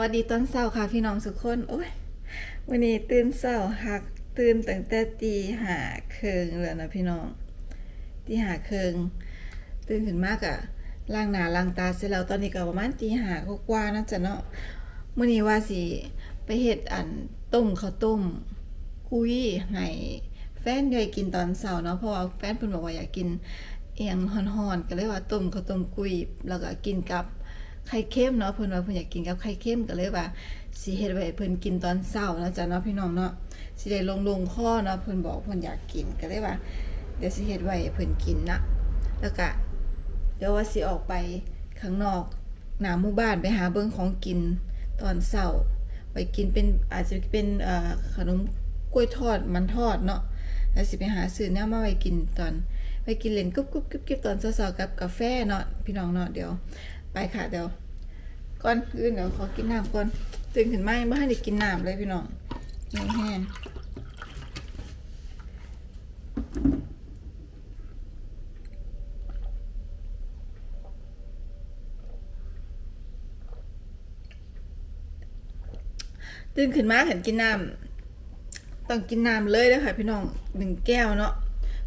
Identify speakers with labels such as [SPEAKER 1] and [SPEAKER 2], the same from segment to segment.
[SPEAKER 1] วัสดีตอนเช้าค่ะพี่น้องทุกคนโอ้ยวันนี้ตื่นเช้าหักตื่นตั้งแต่ตีหาเคิงแล้วนะพี่น้องตีหาเคิงตื่นขึ้นมากอะล้างหนาล้างตาเสร็จแล้วตอนนี้ก็ประมาณตีหากว่าๆนะจ๊ะเนาะมื้อนี้ว่าสิไปเฮ็ดอันต้มข้าวต้ม กุยให้แฟนยอยกินตอนเช้าเนาะเพราะว่าแฟนเพิ่นบอกว่าอยากกินเอียงฮ้อนๆก็เลยว่าต้มข้าวต้มกุยแล้วก็กินกับ ไข่เค็มเนาะเพิ่นว่าเพิ่นอยากกินกับไข่เค็มก็เลยว่าสิเฮ็ดไว้เพิ่นกินตอนเช้านะจ๊ะเนาะพี่น้องเนาะสิได้ลงๆคอเนาะเพิ่นบอกเพิ่นอยากกินก็เลยว่า เดี๋ยวสิเฮ็ดไว้เพิ่นกินนะแล้วก็เดี๋ยวว่าสิออกไปข้างนอกหน้าหมู่บ้านไปหาเบิ่งของกินตอนเช้าไปกินเป็นอาจจะเป็นเอ่อขนมกล้วยทอดมันทอดเนาะแล้วสิไปหาซื้อแนวมาไว้กินตอน ไปกินเล่นกุ๊บกุ๊บกุ๊บกุ๊บตอนเช้าๆกับกาแฟเนาะพี่น้องเนาะเดี๋ยว ไปค่ะเดี๋ยวก่อนอื่นเดี๋ยวขอกินน้ำก่อนตื่นขึ้นมาไม่ทันได้กินน้ำเลยพี่น้องยังแห้งตื่นขึ้นมาเห็นกินน้ำต้องกินน้ำเลยนะคะพี่น้องหนึ่งแก้วเนาะ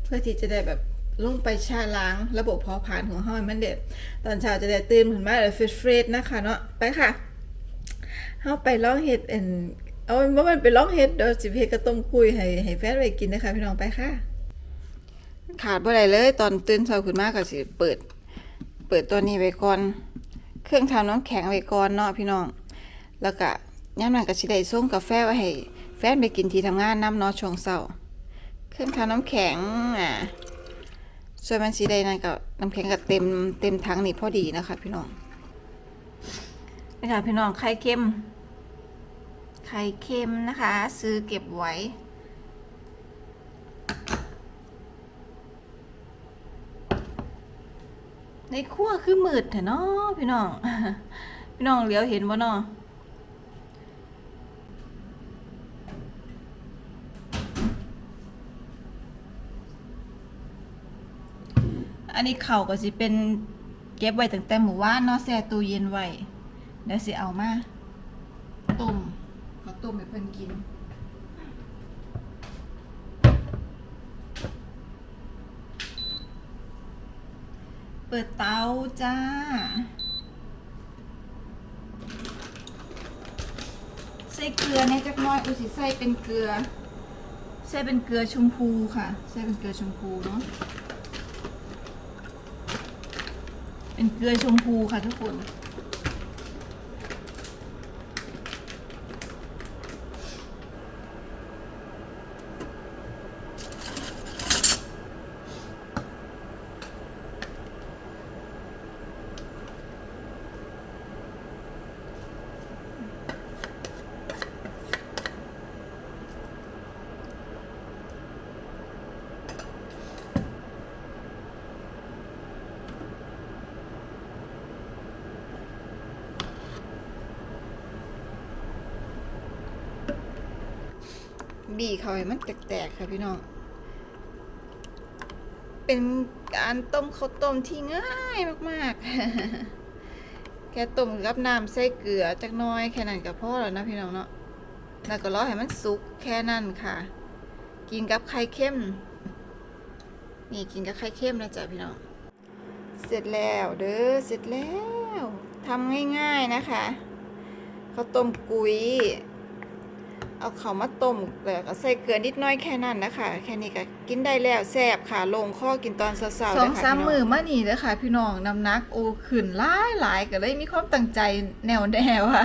[SPEAKER 1] เพื่อที่จะได้แบบ ลงไปชาล้างระบบเผาผลาญของเฮาให้มันเด็ดตอนเช้าจะได้ตื่นขึ้นมาเลยเฟรชๆนะคะเนาะไปค่ะเฮาไปร้องเห็ดเอ็นเอาว่ามันไปร้องเห็ดเดี๋ยวสิเพกระต้มคุยให้ให้แฟนไปกินนะคะพี่น้องไปค่ะ ขาดบ่ได้เลย ตอนตื่นเช้าขึ้นมาก็สิเปิด เปิดตัวนี้ไว้ก่อน เครื่องทำน้ำแข็งไว้ก่อนเนาะพี่น้อง แล้วก็ย่ามนั้นก็สิได้ส่งกาแฟไว้ให้แฟนไปกินที่ทำงานน้ำเนาะช่วงเช้าเครื่องทำน้ำแข็งอะ ส่วนมันสีแดงนั่นก็น้ำแข็งก็เต็มเต็มถังนี่พอดีนะคะ พี่น้องนี่ค่ะพี่น้องไข่เค็ม ไข่เค็มนะคะ ซื้อเก็บไว้ในครัวคือมืดแท้เนาะพี่น้อง พี่น้องเหลียวเห็นบ่เนาะ อันนี้เข่าวก็สิเป็นเก็บไว้ตั้งแต่หมู่ว่านเนาะแช่ตู้เย็นไว้เดี๋ยวสิเอามาต้มเขาต้มให้เพิ่นกินเปิดเตาจ้า ใส่เกลือเนี่ยจักหน้อยอุยสิใส่เป็นเกลือ ใส่เป็นเกลือชมพูค่ะ ใส่เป็นเกลือชมพูเนาะ เป็นเกลือชมพูค่ะทุกคน บีเขาให้มันแตกๆค่ะพี่น้อง เป็นการต้มข้าวต้มที่ง่ายมากๆ แค่ต้มกับน้ำใส่เกลือจักน้อยแค่นั้นก็พอแล้วนะพี่น้องเนาะ แล้วก็รอให้มันสุกแค่นั้นค่ะ กินกับไข่เค็ม นี่กินกับไข่เค็มนะจ๊ะพี่น้อง เสร็จแล้วเด้อ เสร็จแล้วทำง่ายๆนะคะข้าวต้มกุย เอาเขามาต้มแล้วก็ใส่เกลือนิดหน้อยแค่นั้นนะคะ แค่นี้ก็กินได้แล้วแซ่บค่ะ ลงข้อกินตอนเช้าๆ
[SPEAKER 2] สอง
[SPEAKER 1] เด้ค่ะ
[SPEAKER 2] สาม
[SPEAKER 1] พี่น้
[SPEAKER 2] มือมานี่เด้อค่ะ พี่น้องน้ำหนักโอขึ้นหลายหลายก็เลยมีความตั้งใจแนวแน่ว่า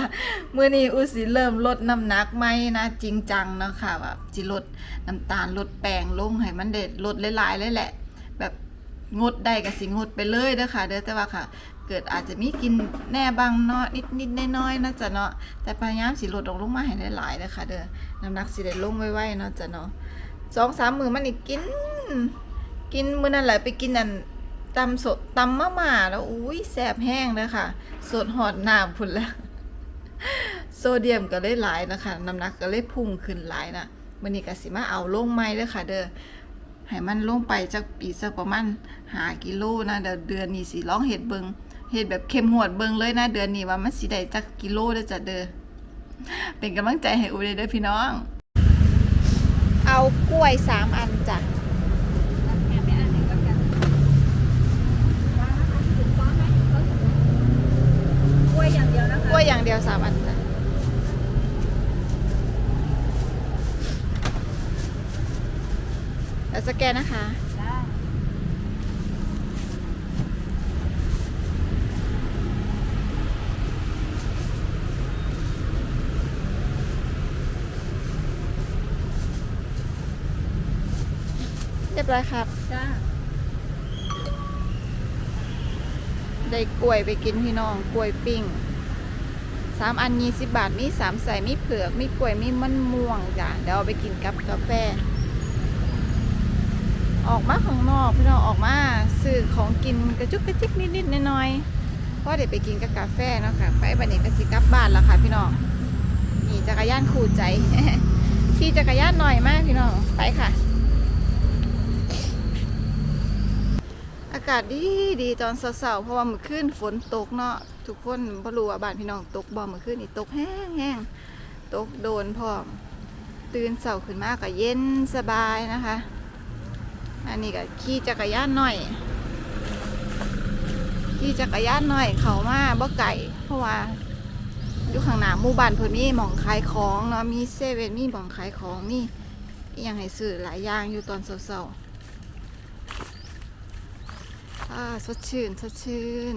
[SPEAKER 2] มื้อนี้อุสิเริ่มลดน้ำหนักไหมนะจริงจังเนาะค่ะแบบสิลดน้ำตาลลดแป้งลงให้มันเด็ดลดหลายๆเลยแหละ แบบงดได้ก็สิงดไปเลยเด้อค่ะเด้อแต่ว่าค่ะ เกิดอาจจะมีกินแน่บางเนาะนิดนิดน้อยๆนะจ๊ะเนาะแต่พยายามสิลดลงลงมาให้หลายๆเด้อค่ะเด้อน้ำหนักสิได้ลงไวๆเนาะจ๊ะเนาะสองสามมือมันนี่กิน กินมื้อนั้นแหละไปกินอันตำสดตำมะม่าแล้วอุ้ยแสบแห้งเลยค่ะ สดหอดน้ำพุ่นแล้วโซเดียมก็เลยหลายนะคะน้ำหนักก็เลยพุ่งขึ้นหลายนะวันนี้ก็สิมาเอาลงไม้เด้อค่ะ เด้อให้มันลงไปจักปีสักประมาณหากิโลนะเดี๋ยวเดือนนี้สิร้องเห็ดเบิง เห็ดแบบเข้มงวดเบิงเลยนะเดือนนี้ว่ามันสิได้จักกิโลเด้อจ้ะเด้อ
[SPEAKER 1] เป็นกำลังใจให้อูเลยเด้อพี่น้อง เอากล้วยสามอันจ้ะ
[SPEAKER 2] กล้วยอย่างเดียวนะคะ
[SPEAKER 1] กล้วยอย่างเดียวสามอันจ้ะแล้วสแกนนะคะ เรียบร้อยครับ
[SPEAKER 2] จ้า
[SPEAKER 1] ได้กล้วยไปกินพี่น้องกล้วยปิ้งสามอันยี่สิบบาทมีสามใส่มีเผือกมีกล้วยมีมันม่วงจ้ะเดี๋ยวเอาไปกินกับกาแฟ ออกมาข้างนอกพี่น้องออกมาซื้อของกินกระจุกกระจิกนิดๆหน่อยๆเพราะเดี๋ยวไปกินกับกาแฟเนาะค่ะ ไปบันนี้ก็สิกลับบ้านแล้วค่ะ พี่น้องนี่จักรยานคู่ใจขี่จักรยานหน่อยมากพี่น้องไปค่ะ อากาศดีดีตอนเช้าๆเพราะว่าเมื่อคืนฝนตกเนาะทุกคนบ่รู้ว่าบ้านพี่น้องตกบ่เมื่อคืนนี่ตกแห้งแห้งตกโดนพร้อมตื่นเช้าขึ้นมาก็เย็นสบายนะคะ อันนี้ก็ขี่จักรยานหน่อยขี่จักรยานหน่อยเขามาบ่ไก่เพราะว่าอยู่ข้างหน้าหมู่บ้านเพิ่นมีหม่องขายของเนาะมีเซเว่นมีหม่องขายของมีอหยังให้ซื้อหลายอย่างอยู่ตอนเช้าๆ อ่าสดชื่นสดชื่น